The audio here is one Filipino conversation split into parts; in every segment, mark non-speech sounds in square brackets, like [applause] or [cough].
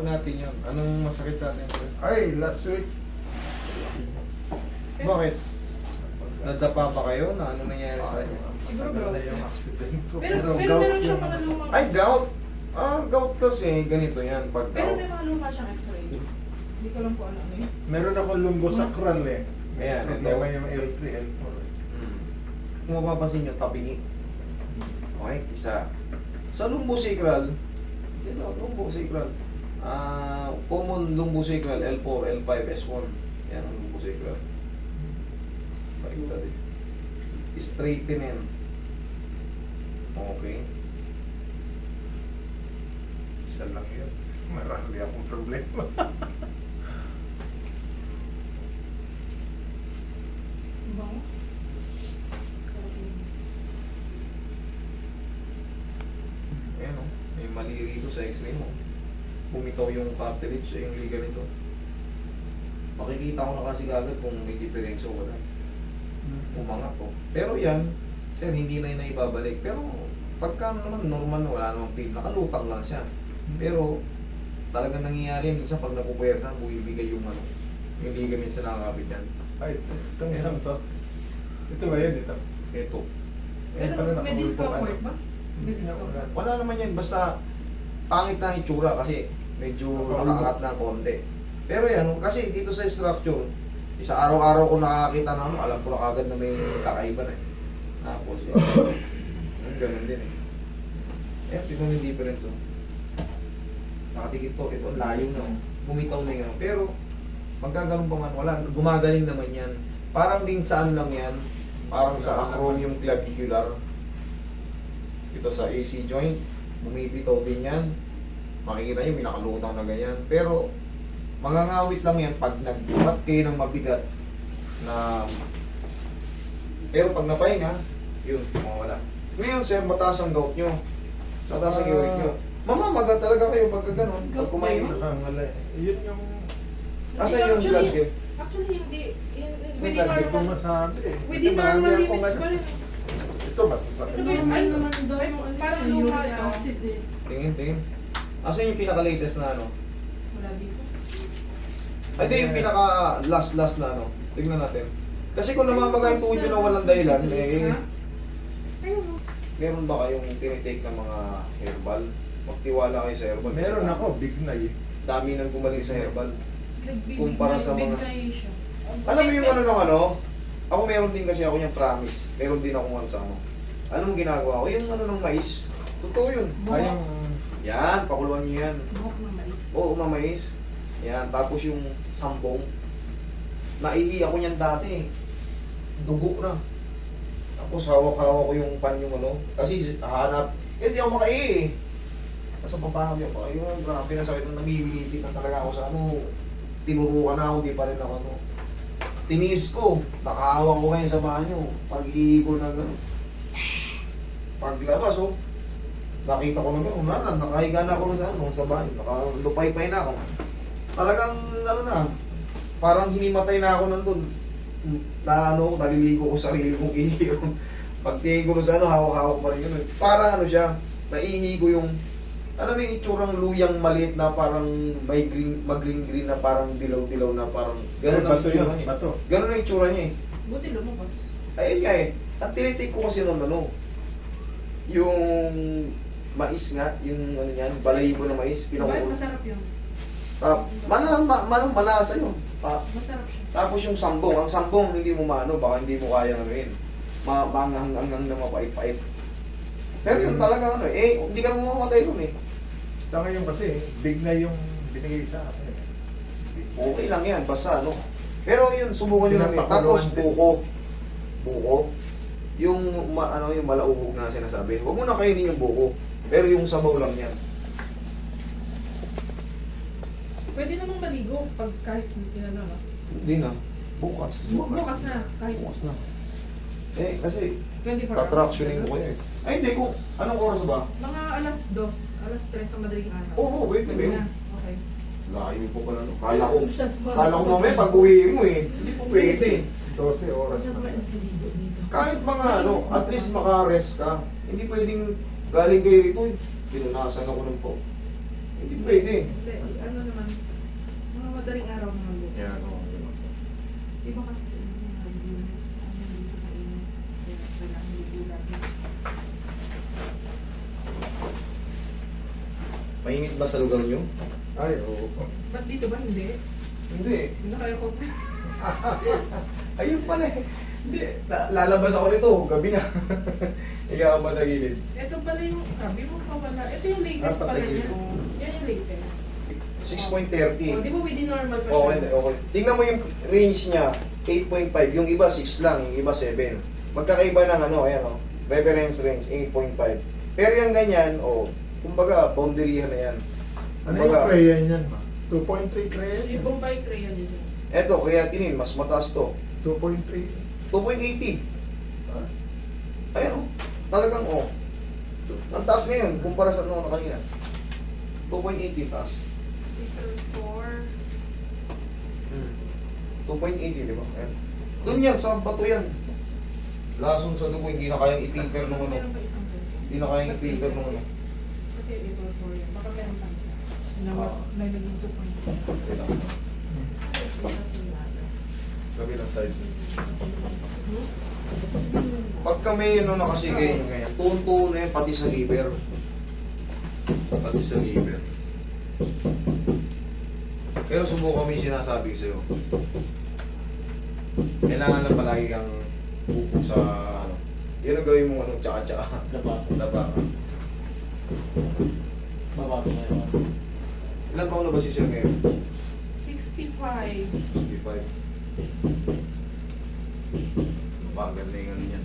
Wag natin yun. Anong masakit sa atin? sir? Ay, last week. Bakit? Nadapa pa kayo na ano nangyayari sa kanya? Siguro Tagal na gout. yung accident ko. Pero, pero gout meron siyang yung- mga lumang... Ay, gout! Ah, gout kasi. Ganito yan. Pag Pero gout. may mga luma siyang x-ray. Hindi ko lang po ano ano yun. Meron ako lumbosacral eh. Ayan, Problema ito. yung L3, L4. eh. Hmm. Kung mapapansin nyo, tabingi. Okay, isa. Sa lumbosacral, ito, lumbosacral. Ah, common lumbosacral, L4, L5, S1. Yan ang lumbosacral. Baliktad eh. Straighten yan. Okay. Isa lang yun. [laughs] Marami akong problema. Ang bango. Ayan o. May mali rito sa x-ray mo. Bumitaw yung cartilage, eh, yung ligament o. Makikita ko na kasi agad kung may diferensya o wala. umangat po. Pero yan, sir, hindi na yun na ibabalik. Pero pagka ano naman, normal na, wala namang pain. Nakalutang lang siya. Pero talagang nangyayari yan. Minsan pag napupuwersa, bumibigay yung ano, yung ligaments na nakakapit yan. Ay, itong isang to. Ito ba yun? Ito. Ito. Pero pala may discomfort ka na. ba? May discomfort. Wala naman yan, basta pangit na itsura kasi medyo nakaangat na konti. Pero yan, kasi dito sa structure, isa araw-araw ko nakakita na ano, alam ko na kagad na may kakaiba na eh. Tapos yun. Ganun din eh. Eh, ito yung difference oh. Nakatikip to, ito ang layo na oh. Bumitaw na yun. Pero, magkaganon pa man, wala, gumagaling naman yan. Parang din sa ano lang yan, parang sa acromion clavicular. Ito sa AC joint, bumibitaw din yan. Makikita nyo, may nakalutang na ganyan. Pero, mangangawit lang yan pag nagbuhat kayo ng mabigat na pero pag napahinga, yun, mawala. Ngayon, sir, mataas ang gout nyo. Mataas ang Ah. uric nyo. Mamamaga talaga kayo pagka ganun, pag kumain. ba Nakangala. Yun yung... Asan yung Actually, blood kayo? Actually, hindi. In, within lagi ko normal. masabi eh. Within akong limits ano. pa rin. Ito masasakit. Ito ba yung- ano, parang luma ito. acid eh. Tingin, tingin. Asan yung pinaka-latest na ano? Wala dito. Ay, hindi, yung pinaka-last-last na ano. Tingnan natin. Kasi kung namamaga yung tuhod nyo na walang dahilan, eh, meron ba kayong tinitake ng mga herbal? Magtiwala kayo sa herbal. kasi Meron ako, big na eh. Dami nang gumaling sa herbal. Kumpara sa mga-. Alam mo yung ano ng ano? Ako meron din kasi ako yung promise. Meron din ako ano sa ano. Alam mo ginagawa ko? Yung ano ng mais. Totoo yun. Buhok. Ay, yung... Yan, pakuluan nyo yan. Buhok ng mais. Oo, na mais. Yan, tapos yung sambong. Naihi ako niyan dati. Dugo na. Tapos hawak-hawak ko yung pan yung ano. Kasi hahanap. Eh, hindi ako makaihi eh. Nasa baba kami ako. Ayun, grabe na sakit na namimiliti na talaga ako sa ano. Tinurukan na ako, di pa rin ako ano. Tiniis ko. Nakahawak ko ngayon sa banyo. Pag-ihi ko na gano'n. Paglabas, oh. Nakita ko na gano'n. Wala na, nakahiga na ako na gano'n sa banyo. Nakalupay-pay na ako. Talagang, ano na, parang hinimatay na ako nandun. Na ano, naliligo ko sarili kong ihiro. [laughs] Pagtingin ko sa ano, hawak-hawak pa rin yun. Para ano siya, naihi ko yung, alam mo yung itsurang luyang maliit na parang may green, mag-green-green na parang dilaw-dilaw na parang, ganun ang yun, itsura niya. bato. Ganun ang itsura niya eh. Buti lumabas. Ayun nga eh. Ang tinitake ko kasi nun ano, yung mais nga, yung ano yan, balayibo na mais, Diba? pinakulo. Masarap yun. Ah, mana, ma, mana, malasa yun. Pa, Masarap siya. tapos yung sambong, ang sambong hindi mo maano, baka hindi mo kaya ano yun. Ma, mangang hanggang na mapait-pait. Pero yun talaga ano eh, hindi ka naman mamamatay nun eh. Sa ngayon kasi, big na yung binigay sa akin. eh. Okay lang yan, basta ano. Pero yun, subukan nyo lang yun. Tapos buko. Buko. Yung, ma, ano, yung malauhog na sinasabi. Huwag mo na kainin yung buko. Pero yung sabaw lang yan. Pwede namang maligo pag kahit hindi na no? Hindi na. Bukas. Bu- Bukas na. Kahit Bukas na. Eh, kasi 24 hours. tatractioning ko kayo eh. Ay, hindi ko. Anong oras ba? Mga alas 2, alas 3 sa madaling araw. Oo, oh, wait, Pwede wait. na. Okay. Layo po pala. No? Kala ko, kala ko mamaya pag uwi mo eh. Hindi po pwede. 12 oras na. naman. Kahit mga ano, at least makarest ka. Hindi pwedeng galing kayo rito eh. Pinunasan ako ng po. Hindi pwede. Hindi, ano madaling araw naman. Yan, oo. Iba kasi sa inyo, mga ano, hindi sa inyo. Kaya. Mainit ba sa lugar nyo? Ay, oo. Ba't dito ba hindi? Hindi. Hindi na kayo ko pa. [laughs] Ayun pala eh. Hindi. La- lalabas ako nito. Gabi na. [laughs] Ikaw ba sa gilid? Ito pala yung, sabi mo pa wala. Ito yung latest Ah, pala niya. Yan yung latest. 6.30. O, di ba within normal pa siya? Okay, okay. Tingnan mo yung range niya. 8.5. Yung iba 6 lang. Yung iba 7. Magkakaiba ng ano. Ayan o. Reference range 8.5. Pero yung ganyan, o. kumbaga, boundary na yan. Ano yung Kumbaga, crayon yan, ma? 2.3 crayon Yung yan. Bombay crayon yun. Eto, creatinine. Mas mataas to. 2.3. 2.80. Ah, Ayan o. Talagang o. Ang taas ngayon, kumpara sa ano na kanina. 2.80 taas. Mr. 4. Hmm. 2.80, di ba? Ayan. Doon yan, sa bato yan. Lason sa dugo, hindi na kayang i-filter ng ano. Hindi na kayang i-filter ng ano. Kasi ito 4 yan. Baka meron. Na mas, Ah. may naging 2.5. Kabilang side. Hmm? Pagka may ano na kasi ganyan, tuon-tuon na yan, pati sa liver. Pati sa liver. Pero subukan mo yung sinasabi ko sa'yo. Kailangan lang palagi kang upo sa ano. Yun ang gawin mo ano, tsaka-tsaka. Laba. Laba ka. Babato ngayon. Ilan taon na ba si Sir ngayon? 65. 65. Bagal na yung ano niyan.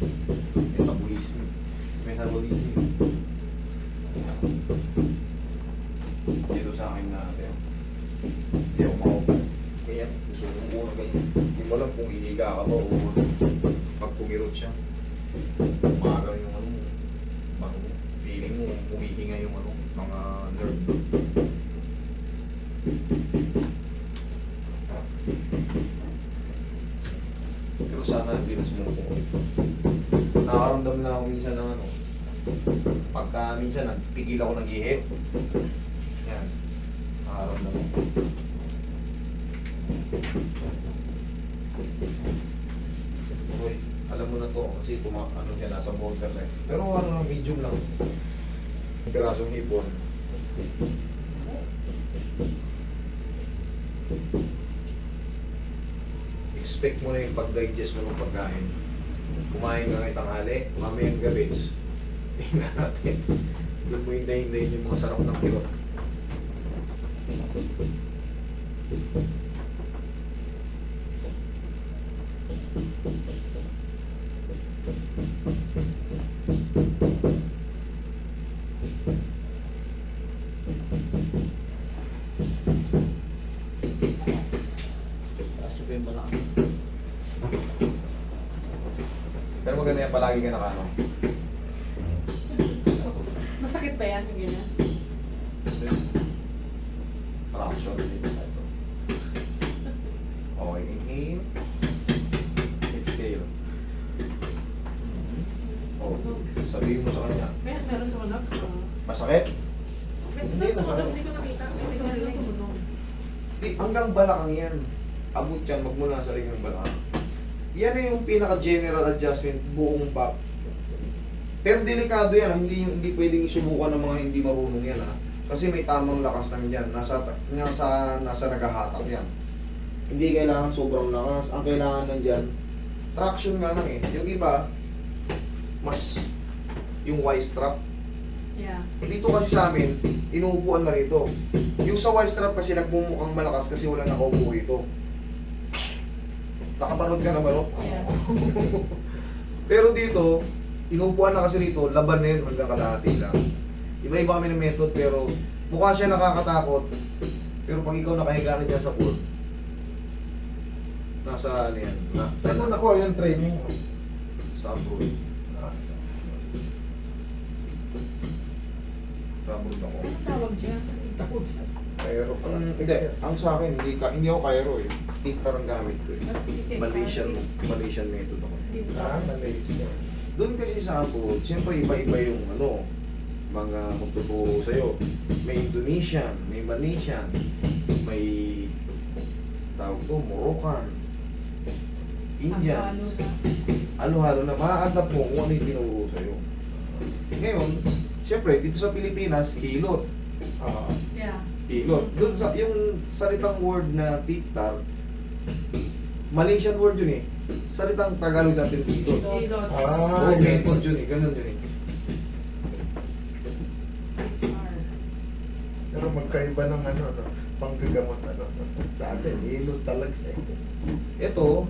Metabolism. Metabolism. Dito sa akin na. Hindi ako makaupo. Kaya gusto ko muna ganyan. Hindi mo alam kung hihiga ka ba o pag pumirot siya. Umaga yung ano mo. Bato mo. Feeling mo humihinga yung ano, mga nerve. Pero minsan nagpigil ako ng ihip. Yan. Nakaramdam ako. Okay. Alam mo na to kasi tuma ano siya nasa border na eh. Pero ano lang, medium lang. Pirasong hipon. expect mo na yung pag-digest mo ng pagkain. Kumain ka ngayong tanghali, mamayang gabi, tingnan natin. Hindayin yung mga sarap ng balak. Pero maganda yan, palagi ka nakano. Masakit ba yan? Yung ganyan? Traction dito sa ito. Okay, inhale. Exhale. Oh, sabihin mo sa kanya, May meron tumunog. masakit? Hindi, isang masakit. tumunog, hindi ko nakita. Hindi ko narinig. Di, hanggang balakang yan. Abot yan, magmula sa ring ng balakang. Yan na yung pinaka-general adjustment buong back. Pero delikado yan, ah. hindi hindi pwedeng isubukan ng mga hindi marunong yan ha. Kasi may tamang lakas lang yan, nasa nasa nasa nagahatak yan. Hindi kailangan sobrang lakas, ang kailangan nandiyan traction nga lang eh. Yung iba mas yung Y strap. Yeah. Dito kasi sa amin, inuupuan na rito. Yung sa Y strap kasi nagmumukhang malakas kasi wala nakaupo ito. Nakapanood ka na ba no? Yeah. [laughs] Pero dito, inuupuan na kasi rito, laban na yun hanggang kalahati lang. Iba-iba kami ng method pero mukha siya nakakatakot. Pero pag ikaw nakahiga na dyan sa pool, nasa ano yan, na, Saan mo nakuha yung training mo? sa abroad. Ah, sa- Sa abroad ako. Anong tawag dyan? Tawag dyan. Pero pala. Ang, hindi, ang sa akin, hindi, ka, hindi ako Cairo eh. Tiktar ang gamit ko eh. Malaysian, Malaysian method ako. Ah, Malaysia. Doon kasi sa abroad, siyempre iba-iba yung ano, mga magtuturo sa'yo. May Indonesian, may Malaysian, may tawag to, Moroccan, Indians. Halo-halo na, ma-adapt mo kung ano yung tinuro sa'yo. Ngayon, syempre, dito sa Pilipinas, hilot. Ah, Yeah. Hilot. Doon sa, yung salitang word na tiktar, Malaysian word yun eh. Salitang Tagalog sa atin. Hilot. Ah, Oo, yun. method yun eh, ganun yun eh. Pero magkaiba ng ano, no, panggagamot ano. Sa atin, ilo talaga eh. Ito,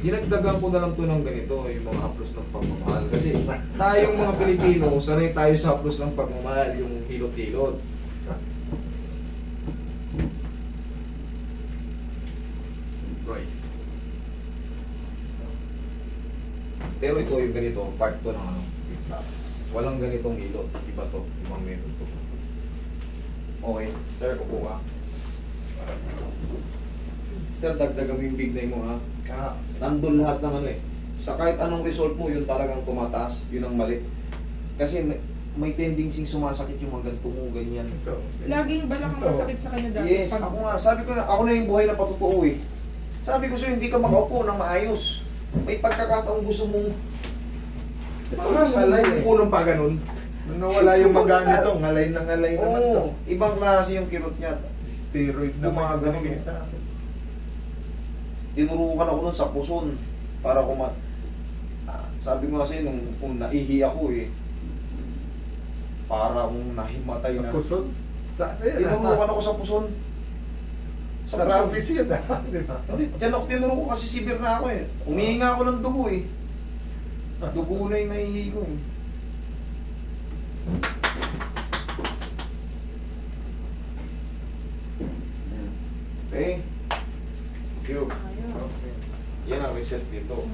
dinagdagan ko na lang to ng ganito, yung mga haplos ng pagmamahal. Kasi tayong mga Pilipino, sanay tayo sa haplos ng pagmamahal, yung hilot-hilot. Pero ito yung ganito, part to ng ano. Walang ganitong hilot. Iba to, ibang method to. Okay, sir, upo ka. Sir, dagdagan mo yung bignay mo ha. Ah, Nandun lahat ng ano eh. Sa kahit anong result mo, yun talagang tumataas. Yun ang mali. Kasi may, may tendency sumasakit yung mga ganito mo, ganyan. ito. Laging balak ang Ito. masakit sa kanya dati. Yes, Pag- ako nga. Sabi ko na, ako na yung buhay na patutuo eh. Sabi ko sa'yo, hindi ka makaupo ng maayos. May pagkakataong gusto mong Ito nga, ngalay eh. Upo ng pa ganun. Nung nawala yung maga nito, ngalay na ngalay naman to. Oo, ibang klase yung kirot niya. Steroid Umaga yung binigay naman. sa akin. Tinurukan ako nun sa puson para kuma... Ah, sabi ko kasi nung, nung naihi ako eh. Para akong nahimatay Sa na. puson. Sa ano yan? Tinurukan ako sa puson. Sa rabies yun ah. Di ba? Hindi, dyan ako tinuro ko kasi sibir na ako eh. Umihinga ako ng dugo eh. Dugo na yung nahihi ko eh. Okay. Cube. Ayos. Okay. Yan ang reset dito.